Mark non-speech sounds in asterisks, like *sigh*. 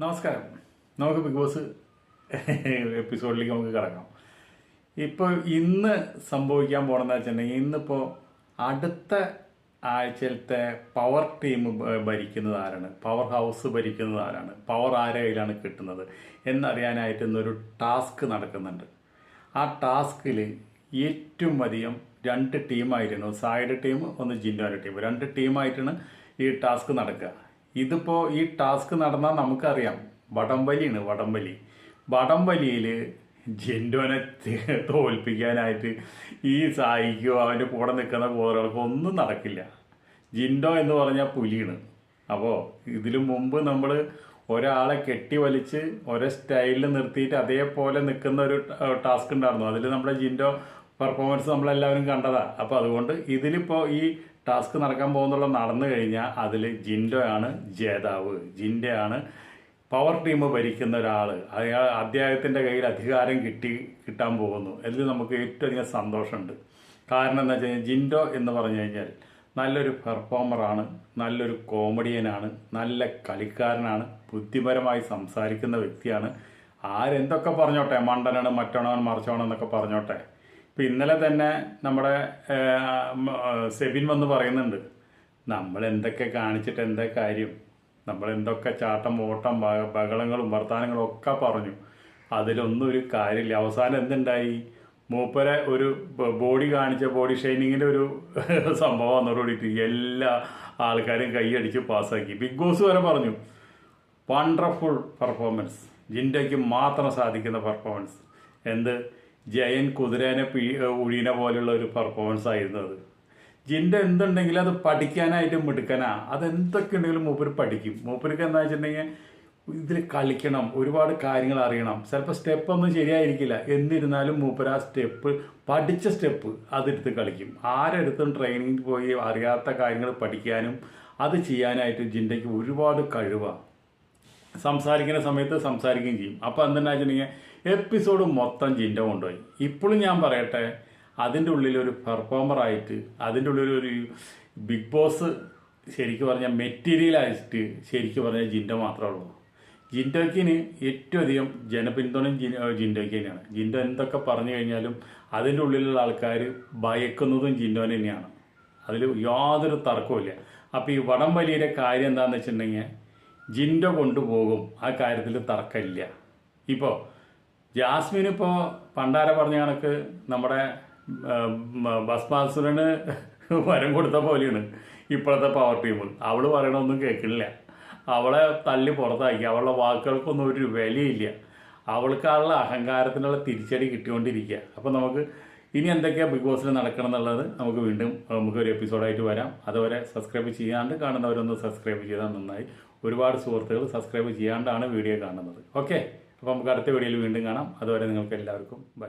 നമസ്കാരം. നമുക്ക് big boss എപ്പിസോഡിലേക്ക് നമുക്ക് കിടക്കാം. ഇപ്പോൾ ഇന്ന് സംഭവിക്കാൻ പോണെന്ന് വെച്ചിട്ടുണ്ടെങ്കിൽ ഇന്നിപ്പോൾ അടുത്ത ആഴ്ചയിലത്തെ പവർ ടീം ഭരിക്കുന്നത് ആരാണ്? പവർ ഹൗസ് ഭരിക്കുന്നത് ആരാണ്? പവർ ആരുടെ കയ്യിലാണ് കിട്ടുന്നത്? എന്നറിയാനായിട്ട് ഇന്നൊരു ടാസ്ക് നടക്കുന്നുണ്ട്. ആ ടാസ്കിൽ ഏറ്റവും അധികം രണ്ട് ടീമായിരുന്നു സായുടെ ടീം ഒന്ന് ജിൻഡോയുടെ ടീം രണ്ട് ടീമായിട്ടാണ് ഈ ടാസ്ക് നടക്കുക. ഇതിപ്പോൾ ഈ ടാസ്ക് നടന്നാൽ നമുക്കറിയാം. വടംവലിയാണ് വടംവലി. വടംവലിയിൽ ജിൻഡോനെ തോൽപ്പിക്കാനായിട്ട് ഈ സായിക്കോ അവന്റെ കൂടെ നിൽക്കുന്ന പോറുകൾക്കോ ഒന്നും നടക്കില്ല. ജിൻഡോ എന്ന് പറഞ്ഞാൽ പുലിയാണ്. അപ്പോൾ ഇതിനു മുമ്പ് നമ്മൾ ഒരാളെ കെട്ടി വലിച്ച് ഒരേ സ്റ്റൈലിൽ നിർത്തിയിട്ട് അതേപോലെ നിൽക്കുന്ന ഒരു ടാസ്ക് ഉണ്ടായിരുന്നു. അതിൽ നമ്മുടെ ജിൻഡോ പെർഫോമൻസ് നമ്മളെല്ലാവരും കണ്ടതാണ് അപ്പോൾ അതുകൊണ്ട് ഇതിലിപ്പോൾ ഈ ടാസ്ക് നടക്കാൻ പോകുന്നുള്ള നടന്നു കഴിഞ്ഞാൽ അതിൽ ആണ് ജേതാവ്. ജിൻഡയാണ് പവർ ടീം ഭരിക്കുന്ന ഒരാൾ അയാൾ അദ്ദേഹത്തിന്റെ കയ്യിൽ അധികാരം കിട്ടി കിട്ടാൻ പോകുന്നു. അതിൽ നമുക്ക് ഏറ്റവും അധികം സന്തോഷമുണ്ട്. കാരണം എന്താ വെച്ച് കഴിഞ്ഞാൽ ജിൻഡോ എന്ന് പറഞ്ഞു കഴിഞ്ഞാൽ നല്ലൊരു പെർഫോമറാണ് നല്ലൊരു കോമഡിയനാണ് നല്ല കളിക്കാരനാണ് ബുദ്ധിപരമായി സംസാരിക്കുന്ന വ്യക്തിയാണ്. ആരെന്തൊക്കെ പറഞ്ഞോട്ടെ മണ്ടനാണ് മറ്റോണോ മറിച്ചോണം എന്നൊക്കെ പറഞ്ഞോട്ടെ ഇപ്പം ഇന്നലെ തന്നെ നമ്മുടെ സെബിൻ വന്ന് പറയുന്നുണ്ട് നമ്മൾ എന്തൊക്കെ കാണിച്ചിട്ട് എന്താ കാര്യം? നമ്മൾ എന്തൊക്കെ ചാട്ടം ഓട്ടം ബഹളങ്ങളും വർത്തമാനങ്ങളും ഒക്കെ പറഞ്ഞു. അതിലൊന്നും ഒരു കാര്യമില്ല. അവസാനം എന്തുണ്ടായി? മൂപ്പരെ ഒരു ബോഡി കാണിച്ച ബോഡി ഷൈനിങ്ങിന്റെ ഒരു *laughs* സംഭവം വന്നതോടുകൂടിയിട്ട് എല്ലാ ആൾക്കാരും കൈയടിച്ച് പാസ്സാക്കി. ബിഗ് ബോസ് വരെ പറഞ്ഞു. Wonderful performance. ജിൻഡയ്ക്ക് മാത്രം സാധിക്കുന്ന പെർഫോമൻസ്. എന്ത്? ജയൻ കുതിരേനെ പി ഉഴീനെ പോലെയുള്ള ഒരു പെർഫോമൻസ് ആയിരുന്നു അത്. ജിന്റെ എന്തുണ്ടെങ്കിലും അത് പഠിക്കാനായിട്ട് മിടുക്കനാ. അതെന്തൊക്കെ ഉണ്ടെങ്കിലും മൂപ്പര് പഠിക്കും. മൂപ്പർക്ക് എന്താ വെച്ചിട്ടുണ്ടെങ്കിൽ ഇതിൽ കളിക്കണം ഒരുപാട് കാര്യങ്ങൾ അറിയണം. ചിലപ്പോൾ സ്റ്റെപ്പ് ഒന്നും ശരിയായിരിക്കില്ല. എന്നിരുന്നാലും മൂപ്പര് ആ സ്റ്റെപ്പ് പഠിച്ച സ്റ്റെപ്പ് അതെടുത്ത് കളിക്കും. ആരെടുത്തും ട്രെയിനിങ് പോയി അറിയാത്ത കാര്യങ്ങൾ പഠിക്കാനും അത് ചെയ്യാനായിട്ട് ജിന്റെക്ക് ഒരുപാട് കഴിവാണ് സംസാരിക്കുന്ന സമയത്ത് സംസാരിക്കുകയും ചെയ്യും. അപ്പോൾ എന്തെന്നാ വെച്ചിട്ടുണ്ടെങ്കിൽ എപ്പിസോഡ് മൊത്തം ജിൻഡ കൊണ്ടുപോയി. ഇപ്പോഴും ഞാൻ പറയട്ടെ അതിന്റെ ഉള്ളിലൊരു ഒരു പെർഫോമറായിട്ട് അതിന്റെ ഉള്ളിലൊരു ബിഗ് ബോസ് ശരിക്കും പറഞ്ഞാൽ മെറ്റീരിയലായിട്ട് ശരിക്കും പറഞ്ഞാൽ ജിൻഡ മാത്രമേ ഉള്ളൂ. ജിൻഡോക്കിന് ഏറ്റവും അധികം ജനപിന്തുണയും ജി ജിൻഡോയ്ക്ക് തന്നെയാണ്. ജിൻഡോ എന്തൊക്കെ പറഞ്ഞു കഴിഞ്ഞാലും അതിന്റെ ഉള്ളിലുള്ള ആൾക്കാർ ഭയക്കുന്നതും ജിൻഡോനെ തന്നെയാണ്. അതിൽ യാതൊരു തർക്കവുമില്ല അപ്പോൾ ഈ വടം വലിയുടെ കാര്യം എന്താണെന്ന് വെച്ചിട്ടുണ്ടെങ്കിൽ ജിൻഡോ കൊണ്ടുപോകും ആ കാര്യത്തിൽ തർക്കമില്ല. ഇപ്പോൾ ജാസ്മിൻ ഇപ്പോൾ പണ്ടാര പറഞ്ഞ കണക്ക് നമ്മുടെ ബസ് ഭസ്മാസുരന് വരം കൊടുത്ത പോലെയാണ് ഇപ്പോഴത്തെ പവർ ടീം അവൾ പറയണൊന്നും കേൾക്കണില്ല അവളെ തല്ലി പുറത്താക്കി. അവളുടെ വാക്കുകൾക്കൊന്നും ഒരു വിലയില്ല. അവൾക്കുള്ള അഹങ്കാരത്തിനുള്ള തിരിച്ചടി കിട്ടിക്കൊണ്ടിരിക്കുക. അപ്പോൾ നമുക്ക് ഇനി എന്തൊക്കെയാണ് ബിഗ് ബോസിൽ നടക്കണം എന്നുള്ളത് നമുക്ക് വീണ്ടും നമുക്ക് ഒരു എപ്പിസോഡായിട്ട് വരാം. അതുവരെ സബ്സ്ക്രൈബ് ചെയ്യാണ്ട് കാണുന്നവരൊന്ന് സബ്സ്ക്രൈബ് ചെയ്താൽ നന്നായി. ഒരുപാട് സുഹൃത്തുക്കൾ സബ്സ്ക്രൈബ് ചെയ്യാണ്ടാണ് വീഡിയോ കാണുന്നത്. ഓക്കെ അപ്പോൾ നമുക്ക് അടുത്ത വീഡിയോയിൽ വീണ്ടും കാണാം. അതുവരെ നിങ്ങൾക്ക് എല്ലാവർക്കും ബൈ.